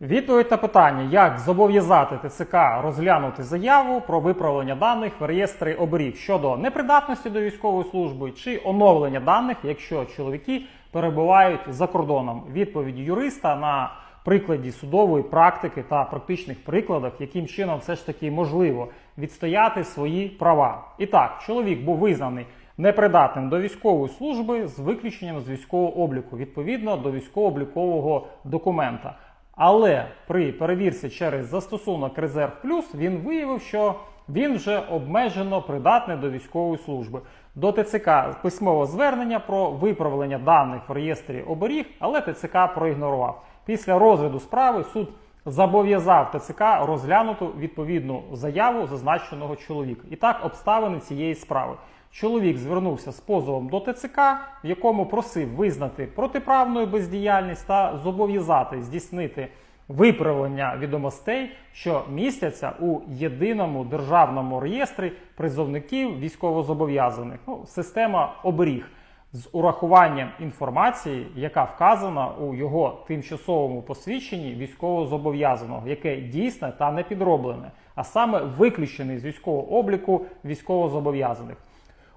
Відповідь на питання, як зобов'язати ТЦК розглянути заяву про виправлення даних в реєстрі оберіг щодо непридатності до військової служби чи оновлення даних, якщо чоловіки перебувають за кордоном. Відповідь юриста на прикладі судової практики та практичних прикладах, яким чином все ж таки можливо відстояти свої права. І так, чоловік був визнаний непридатним до військової служби з виключенням з військового обліку відповідно до військово-облікового документа. Але при перевірці через застосунок Резерв Плюс він виявив, що він вже обмежено придатний до військової служби. До ТЦК письмове звернення про виправлення даних в реєстрі оберіг, але ТЦК проігнорував. Після розгляду справи суд зобов'язав ТЦК розглянути відповідну заяву зазначеного чоловіка. І так обставини цієї справи. Чоловік звернувся з позовом до ТЦК, в якому просив визнати протиправною бездіяльність та зобов'язати здійснити виправлення відомостей, що містяться у єдиному державному реєстрі призовників військовозобов'язаних. Ну, система оберіг з урахуванням інформації, яка вказана у його тимчасовому посвідченні військовозобов'язаного, яке дійсне та не підроблене, а саме виключений з військового обліку військовозобов'язаних.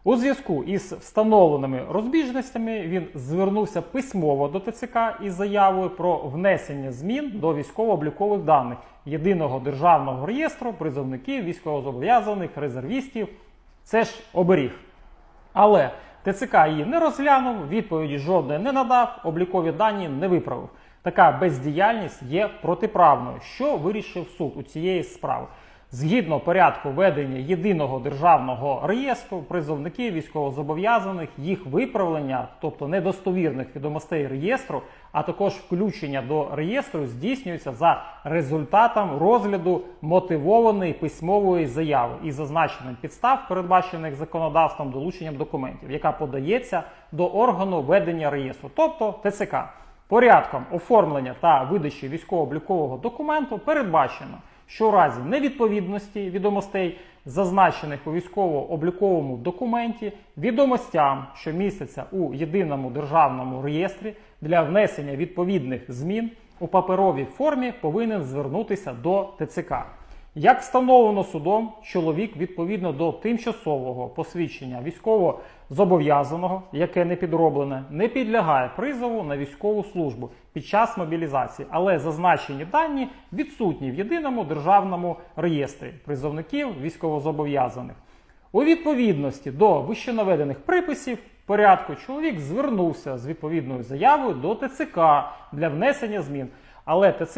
У зв'язку із встановленими розбіжностями він звернувся письмово до ТЦК із заявою про внесення змін до військово-облікових даних єдиного державного реєстру призовників військовозобов'язаних резервістів. Це ж оберіг. Але ТЦК її не розглянув, відповіді жодної не надав, облікові дані не виправив. Така бездіяльність є протиправною. Що вирішив суд у цієї справи? Згідно порядку ведення єдиного державного реєстру призовників військовозобов'язаних, їх виправлення, тобто недостовірних відомостей реєстру, а також включення до реєстру здійснюється за результатом розгляду мотивованої письмової заяви із зазначенням підстав, передбачених законодавством долученням документів, яка подається до органу ведення реєстру, тобто ТЦК. Порядком оформлення та видачі військово-облікового документу передбачено що у разі невідповідності відомостей, зазначених у військово-обліковому документі, відомостям, що містяться у єдиному державному реєстрі для внесення відповідних змін у паперовій формі повинен звернутися до ТЦК. Як встановлено судом, чоловік відповідно до тимчасового посвідчення військово-зобов'язаного, яке не підроблене, не підлягає призову на військову службу під час мобілізації, але зазначені дані відсутні в єдиному державному реєстрі призовників військовозобов'язаних. У відповідності до вищенаведених приписів порядку чоловік звернувся з відповідною заявою до ТЦК для внесення змін. Але ТЦК